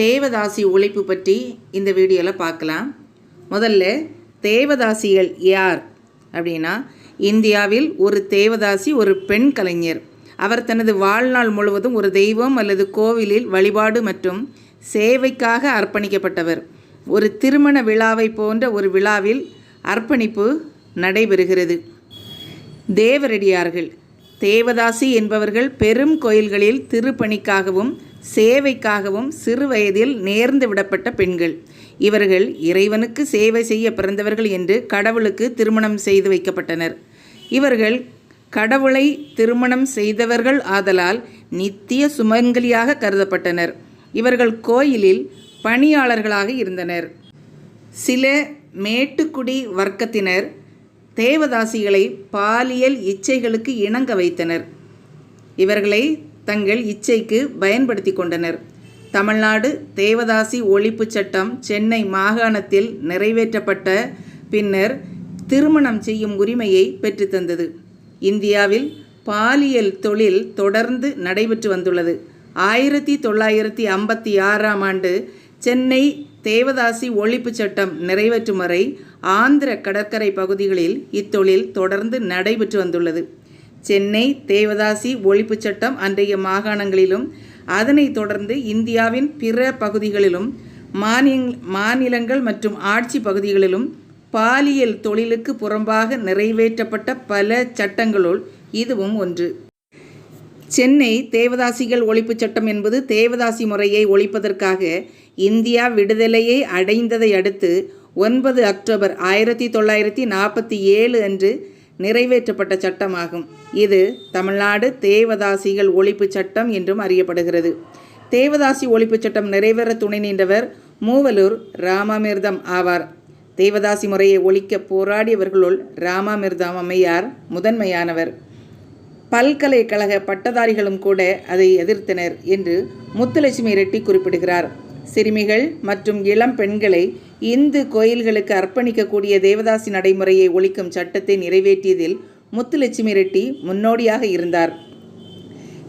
தேவதாசி உழைப்பு பற்றி இந்த வீடியோவில் பார்க்கலாம். முதல்ல தேவதாசிகள் யார்? அப்படின்னா இந்தியாவில் ஒரு தேவதாசி ஒரு பெண் கலைஞர். அவர் தனது வாழ்நாள் முழுவதும் ஒரு தெய்வம் அல்லது கோவிலில் வழிபாடு மற்றும் சேவைக்காக அர்ப்பணிக்கப்பட்டவர். ஒரு திருமண விழாவை போன்ற ஒரு விழாவில் அர்ப்பணிப்பு நடைபெறுகிறது. தேவரடியார்கள். தேவதாசி என்பவர்கள் பெரும் கோயில்களில் திருப்பணிக்காகவும் சேவைக்காகவும் சிறு வயதில் நேர்ந்து விடப்பட்ட பெண்கள். இவர்கள் இறைவனுக்கு சேவை செய்ய பிறந்தவர்கள் என்று கடவுளுக்கு திருமணம் செய்து வைக்கப்பட்டனர். இவர்கள் கடவுளை திருமணம் செய்தவர்கள் ஆதலால் நித்திய சுமங்கலியாக கருதப்பட்டனர். இவர்கள் கோயிலில் பணியாளர்களாக இருந்தனர். சில மேட்டுக்குடி வர்க்கத்தினர் தேவதாசிகளை பாலியல் இச்சைகளுக்கு இணங்க வைத்தனர். இவர்களை தங்கள் இச்சைக்கு பயன்படுத்தி கொண்டனர். தமிழ்நாடு தேவதாசி ஒழிப்புச் சட்டம் சென்னை மாகாணத்தில் நிறைவேற்றப்பட்ட பின்னர் திருமணம் செய்யும் உரிமையை பெற்றுத்தந்தது இந்தியாவில் பாலியல் தொழில் தொடர்ந்து நடைபெற்று வந்துள்ளது. ஆயிரத்தி தொள்ளாயிரத்தி ஐம்பத்தி ஆறாம் ஆண்டு சென்னை தேவதாசி ஒழிப்புச் சட்டம் நிறைவேற்றும் வரை ஆந்திர கடற்கரை பகுதிகளில் இத்தொழில் தொடர்ந்து நடைபெற்று வந்துள்ளது. சென்னை தேவதாசி ஒழிப்பு சட்டம் அன்றைய மாகாணங்களிலும் அதனைத் தொடர்ந்து இந்தியாவின் பிற பகுதிகளிலும் மாநில மாநிலங்கள் மற்றும் ஆட்சி பகுதிகளிலும் பாலியல் தொழிலுக்கு புறம்பாக நிறைவேற்றப்பட்ட பல சட்டங்களுள் இதுவும் ஒன்று. சென்னை தேவதாசிகள் ஒழிப்பு சட்டம் என்பது தேவதாசி முறையை ஒழிப்பதற்காக இந்தியா விடுதலையை அடைந்ததை அடுத்து ஒன்பது அக்டோபர் ஆயிரத்தி தொள்ளாயிரத்தி நாற்பத்தி ஏழு அன்று நிறைவேற்றப்பட்ட சட்டமாகும். இது தமிழ்நாடு தேவதாசிகள் ஒழிப்புச் சட்டம் என்றும் அறியப்படுகிறது. தேவதாசி ஒழிப்புச் சட்டம் நிறைவேற துணை நின்றவர் மூவலூர் ராமாமிர்தம் ஆவார். தேவதாசி முறையை ஒழிக்க போராடியவர்களுள் ராமாமிர்தம் அம்மையார் முதன்மையானவர். பல்கலைக்கழக பட்டதாரிகளும் கூட அதை எதிர்த்தனர் என்று முத்துலட்சுமி ரெட்டி குறிப்பிடுகிறார். சிறுமிகள் மற்றும் இளம் பெண்களை இந்து கோயில்களுக்கு அர்ப்பணிக்கக்கூடிய தேவதாசி நடைமுறையை ஒழிக்கும் சட்டத்தை நிறைவேற்றியதில் முத்துலட்சுமி ரெட்டி முன்னோடியாக இருந்தார்.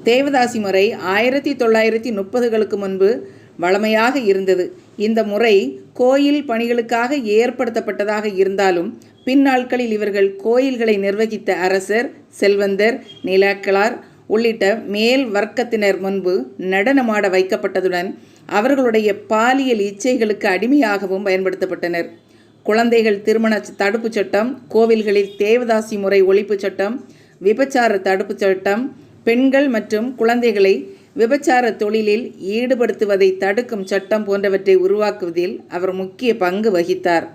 தேவதாசி முறை ஆயிரத்தி தொள்ளாயிரத்தி முப்பதுகளுக்கு முன்பு வழமையாக இருந்தது. இந்த முறை கோயில் பணிகளுக்காக ஏற்படுத்தப்பட்டதாக இருந்தாலும் பின்னாட்களில் இவர்கள் கோயில்களை நிர்வகித்த அரசர் செல்வந்தர் நிலாக்களார் உள்ளிட்ட மேல் வர்க்கத்தினர் முன்பு நடனமாட வைக்கப்பட்டதுடன் அவர்களுடைய பாலியல் இச்சைகளுக்கு அடிமையாகவும் பயன்படுத்தப்பட்டனர். குழந்தைகள் திருமண தடுப்புச் சட்டம் கோவில்களில் தேவதாசி முறை ஒழிப்புச் சட்டம் விபச்சார தடுப்புச் சட்டம் பெண்கள் மற்றும் குழந்தைகளை விபச்சார தொழிலில் ஈடுபடுத்துவதை தடுக்கும் சட்டம் போன்றவற்றை உருவாக்குவதில் அவர் முக்கிய பங்கு வகித்தார்.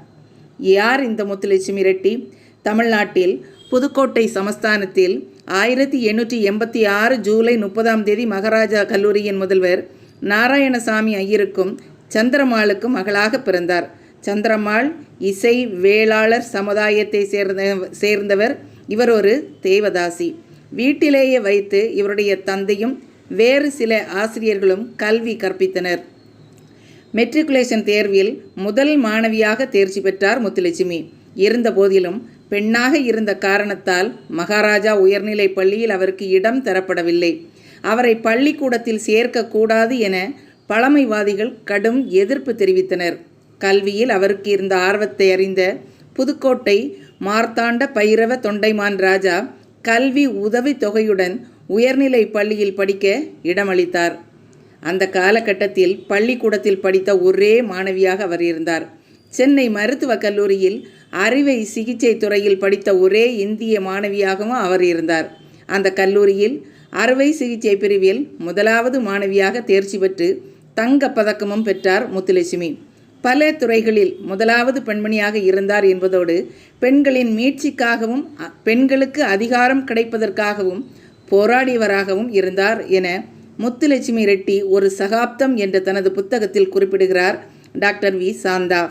யார் இந்த முத்துலட்சுமி ரெட்டி? தமிழ்நாட்டில் புதுக்கோட்டை சமஸ்தானத்தில் ஆயிரத்தி எண்ணூற்றி எண்பத்தி ஆறு ஜூலை முப்பதாம் தேதி மகாராஜா கல்லூரியின் முதல்வர் நாராயணசாமி ஐயருக்கும் சந்திரமாளுக்கும் மகளாக பிறந்தார். சந்திரமாள் இசை வேளாளர் சமுதாயத்தை சேர்ந்த சேர்ந்தவர். இவர் ஒரு தேவதாசி. வீட்டிலேயே வைத்து இவருடைய தந்தையும் வேறு சில ஆசிரியர்களும் கல்வி கற்பித்தனர். மெட்ரிகுலேஷன் தேர்வில் முதல் மாணவியாக தேர்ச்சி பெற்றார் முத்துலட்சுமி. இருந்த போதிலும் பெண்ணாக இருந்த காரணத்தால் மகாராஜா உயர்நிலைப் பள்ளியில் அவருக்கு இடம் தரப்படவில்லை. அவரை பள்ளிக்கூடத்தில் சேர்க்கக்கூடாது என பழமைவாதிகள் கடும் எதிர்ப்பு தெரிவித்தனர். கல்வியில் அவருக்கு இருந்த ஆர்வத்தை அறிந்த புதுக்கோட்டை மார்த்தாண்ட பைரவ தொண்டைமான் ராஜா கல்வி உதவித் தொகையுடன் உயர்நிலை பள்ளியில் படிக்க இடமளித்தார். அந்த காலகட்டத்தில் பள்ளிக்கூடத்தில் படித்த ஒரே மாணவியாக அவர் இருந்தார். சென்னை மருத்துவக் கல்லூரியில் அறுவை சிகிச்சை துறையில் படித்த ஒரே இந்திய மாணவியாகவும் அவர் இருந்தார். அந்த கல்லூரியில் அறுவை சிகிச்சை பிரிவில் முதலாவது மாணவியாக தேர்ச்சி பெற்று தங்க பதக்கமும் பெற்றார் முத்துலட்சுமி. பல துறைகளில் முதலாவது பெண்மணியாக இருந்தார் என்பதோடு பெண்களின் மீட்சிக்காகவும் பெண்களுக்கு அதிகாரம் கிடைப்பதற்காகவும் போராடியவராகவும் இருந்தார் என முத்துலட்சுமி ரெட்டி ஒரு சகாப்தம் என்ற தனது புத்தகத்தில் குறிப்பிடுகிறார் doctor V. Shanta.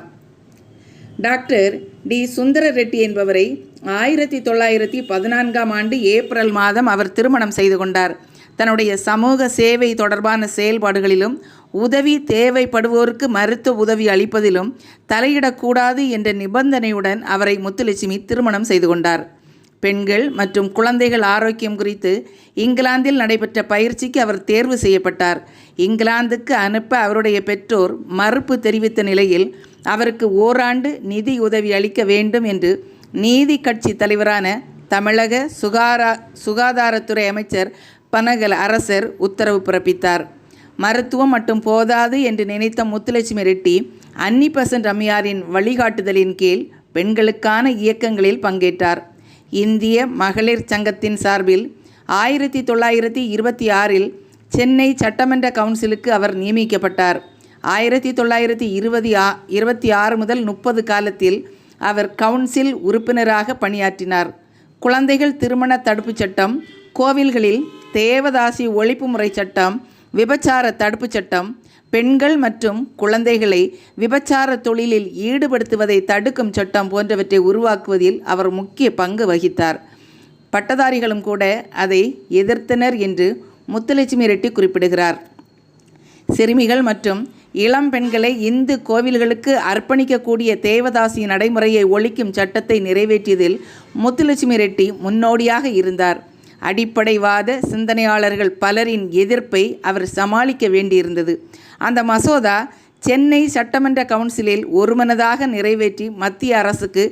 Doctor T. Sundara Reddy என்பவரை ஆயிரத்தி தொள்ளாயிரத்தி பதினான்காம் ஆண்டு ஏப்ரல் மாதம் அவர் திருமணம் செய்து கொண்டார். தன்னுடைய சமூக சேவை தொடர்பான செயல்பாடுகளிலும் உதவி தேவைப்படுவோருக்கு மருத்துவ உதவி அளிப்பதிலும் தலையிடக்கூடாது என்ற நிபந்தனையுடன் அவரை முத்துலட்சுமி திருமணம் செய்து கொண்டார். பெண்கள் மற்றும் குழந்தைகள் ஆரோக்கியம் குறித்து இங்கிலாந்தில் நடைபெற்ற பயிற்சிக்கு அவர் தேர்வு செய்யப்பட்டார். இங்கிலாந்துக்கு அனுப்ப அவருடைய பெற்றோர் மறுப்பு தெரிவித்த நிலையில் அவருக்கு ஓராண்டு நிதி உதவி அளிக்க வேண்டும் என்று நீதி கட்சி தலைவரான தமிழக சுகாரா சுகாதாரத்துறை அமைச்சர் பனகல் அரசர் உத்தரவு பிறப்பித்தார். மருத்துவம் மட்டும் போதாது என்று நினைத்த முத்துலட்சுமி ரெட்டி அன்னி பசன்ட் வழிகாட்டுதலின் கீழ் பெண்களுக்கான இயக்கங்களில் பங்கேற்றார். இந்திய மகளிர் சங்கத்தின் சார்பில் ஆயிரத்தி தொள்ளாயிரத்தி இருபத்தி ஆறில் சென்னை சட்டமன்ற கவுன்சிலுக்கு அவர் நியமிக்கப்பட்டார். ஆயிரத்தி தொள்ளாயிரத்தி இருபது ஆ இருபத்தி ஆறு முதல் முப்பது காலத்தில் அவர் கவுன்சில் உறுப்பினராக பணியாற்றினார். குழந்தைகள் திருமண தடுப்புச் சட்டம் கோவில்களில் தேவதாசி ஒழிப்பு முறை சட்டம் விபச்சார தடுப்புச் சட்டம் பெண்கள் மற்றும் குழந்தைகளை விபச்சார தொழிலில் ஈடுபடுத்துவதை தடுக்கும் சட்டம் போன்றவற்றை உருவாக்குவதில் அவர் முக்கிய பங்கு வகித்தார். பட்டதாரிகளும் கூட அதை எதிர்த்தனர் என்று முத்துலட்சுமி ரெட்டி குறிப்பிடுகிறார். சிறுமிகள் மற்றும் இளம் பெண்களை இந்து கோவில்களுக்கு அர்ப்பணிக்கக்கூடிய தேவதாசி நடைமுறையை ஒழிக்கும் சட்டத்தை நிறைவேற்றியதில் முத்துலட்சுமி ரெட்டி முன்னோடியாக இருந்தார். அடிப்படைவாத சிந்தனையாளர்கள் பலரின் எதிர்ப்பை அவர் சமாளிக்க வேண்டியிருந்தது. அந்த மசோதா சென்னை சட்டமன்ற கவுன்சிலில் ஒருமனதாக நிறைவேற்றி மத்திய அரசுக்கு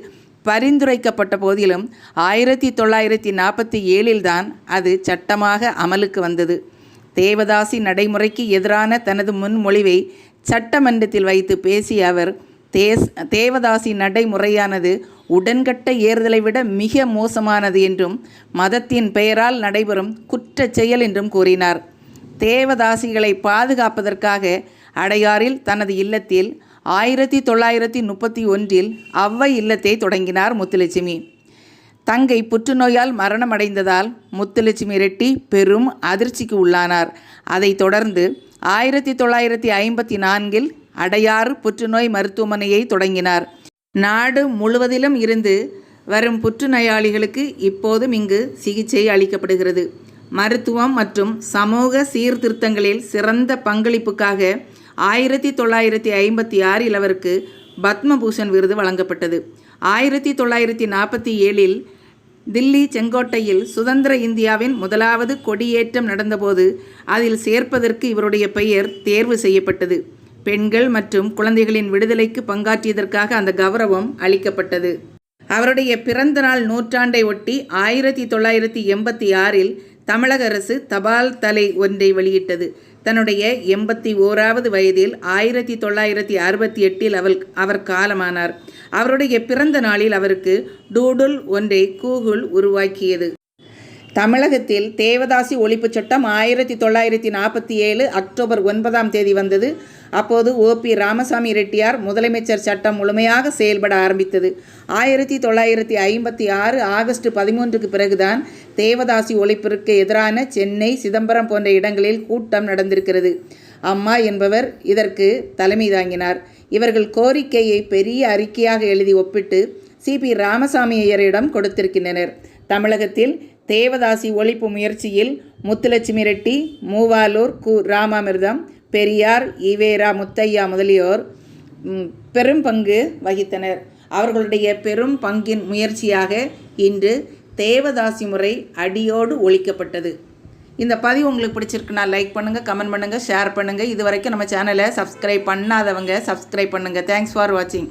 பரிந்துரைக்கப்பட்ட போதிலும் ஆயிரத்தி தொள்ளாயிரத்தி நாற்பத்தி ஏழில்தான் அது சட்டமாக அமலுக்கு வந்தது. தேவதாசி நடைமுறைக்கு எதிரான தனது முன்மொழிவை சட்டமன்றத்தில் வைத்து பேசிய அவர் தேஸ் தேவதாசி நடைமுறையானது உடன்கட்ட ஏறுதலை விட மிக மோசமானது என்றும் மதத்தின் பெயரால் நடைபெறும் குற்ற செயல் என்றும் கூறினார். தேவதாசிகளை பாதுகாப்பதற்காக அடையாறில் தனது இல்லத்தில் ஆயிரத்தி தொள்ளாயிரத்தி முப்பத்தி ஒன்றில் அவ்வை இல்லத்தை தொடங்கினார் முத்துலட்சுமி. தங்கை புற்றுநோயால் மரணமடைந்ததால் முத்துலட்சுமி ரெட்டி பெரும் அதிர்ச்சிக்கு உள்ளானார். அதைத் தொடர்ந்து ஆயிரத்தி தொள்ளாயிரத்தி ஐம்பத்தி நான்கில் அடையாறு புற்றுநோய் மருத்துவமனையை தொடங்கினார். நாடு முழுவதிலும் இருந்து வரும் புற்றுநோயாளிகளுக்கு இப்போதும் இங்கு சிகிச்சை அளிக்கப்படுகிறது. மருத்துவம் மற்றும் சமூக சீர்திருத்தங்களில் சிறந்த பங்களிப்புக்காக ஆயிரத்தி தொள்ளாயிரத்தி ஐம்பத்தி ஆறில் அவருக்கு பத்மபூஷன் விருது வழங்கப்பட்டது. ஆயிரத்தி தொள்ளாயிரத்தி நாற்பத்தி ஏழில் தில்லி செங்கோட்டையில் சுதந்திர இந்தியாவின் முதலாவது கொடியேற்றம் நடந்தபோது அதில் சேர்ப்பதற்கு இவருடைய பெயர் தேர்வு செய்யப்பட்டது. பெண்கள் மற்றும் குழந்தைகளின் விடுதலைக்கு பங்காற்றியதற்காக அந்த கௌரவம் அளிக்கப்பட்டது. அவருடைய பிறந்த நாள் நூற்றாண்டை ஒட்டி ஆயிரத்தி தொள்ளாயிரத்தி எண்பத்தி ஆறில் தமிழக அரசு தபால் தலை ஒன்றை வெளியிட்டது. தன்னுடைய எண்பத்தி ஓராவது வயதில் ஆயிரத்தி தொள்ளாயிரத்தி அறுபத்தி எட்டில் அவள் அவர் காலமானார். அவருடைய பிறந்த நாளில் அவருக்கு டூடுல் ஒன்றை கூகுள் உருவாக்கியது. தமிழகத்தில் தேவதாசி ஒழிப்புச் சட்டம் ஆயிரத்தி தொள்ளாயிரத்தி நாற்பத்தி ஏழு அக்டோபர் ஒன்பதாம் தேதி வந்தது. அப்போது ஓ. பி. ராமசாமி ரெட்டியார் முதலமைச்சர் சட்டம் முழுமையாக செயல்பட ஆரம்பித்தது. ஆயிரத்தி தொள்ளாயிரத்தி ஐம்பத்தி ஆறு ஆகஸ்ட் பதிமூன்றுக்கு பிறகுதான் தேவதாசி ஒழிப்பிற்கு எதிரான சென்னை சிதம்பரம் போன்ற இடங்களில் கூட்டம் நடந்திருக்கிறது. அம்மா என்பவர் இதற்கு தலைமை தாங்கினார். இவர்கள் கோரிக்கையை பெரிய அறிக்கையாக எழுதி ஒப்பிட்டு சி. பி. ராமசாமி ஐயரிடம் கொடுத்திருக்கின்றனர். தமிழகத்தில் தேவதாசி ஒழிப்பு முயற்சியில் முத்துலட்சுமி ரெட்டி மூவாலூர் கு ராமாமிர்தம் பெரியார் ஈவேரா முத்தையா முதலியோர் பெரும் பங்கு வகித்தனர். அவர்களுடைய பெரும் பங்கின் முயற்சியாக இன்று தேவதாசி முறை அடியோடு ஒழிக்கப்பட்டது. இந்த பதிவு உங்களுக்கு பிடிச்சிருக்குன்னா லைக் பண்ணுங்கள் கமெண்ட் பண்ணுங்கள் ஷேர் பண்ணுங்கள் இது வரைக்கும் நம்ம சேனலை சப்ஸ்கிரைப் பண்ணாதவங்க சப்ஸ்கிரைப் பண்ணுங்கள் தேங்க்ஸ் ஃபார் வாட்சிங்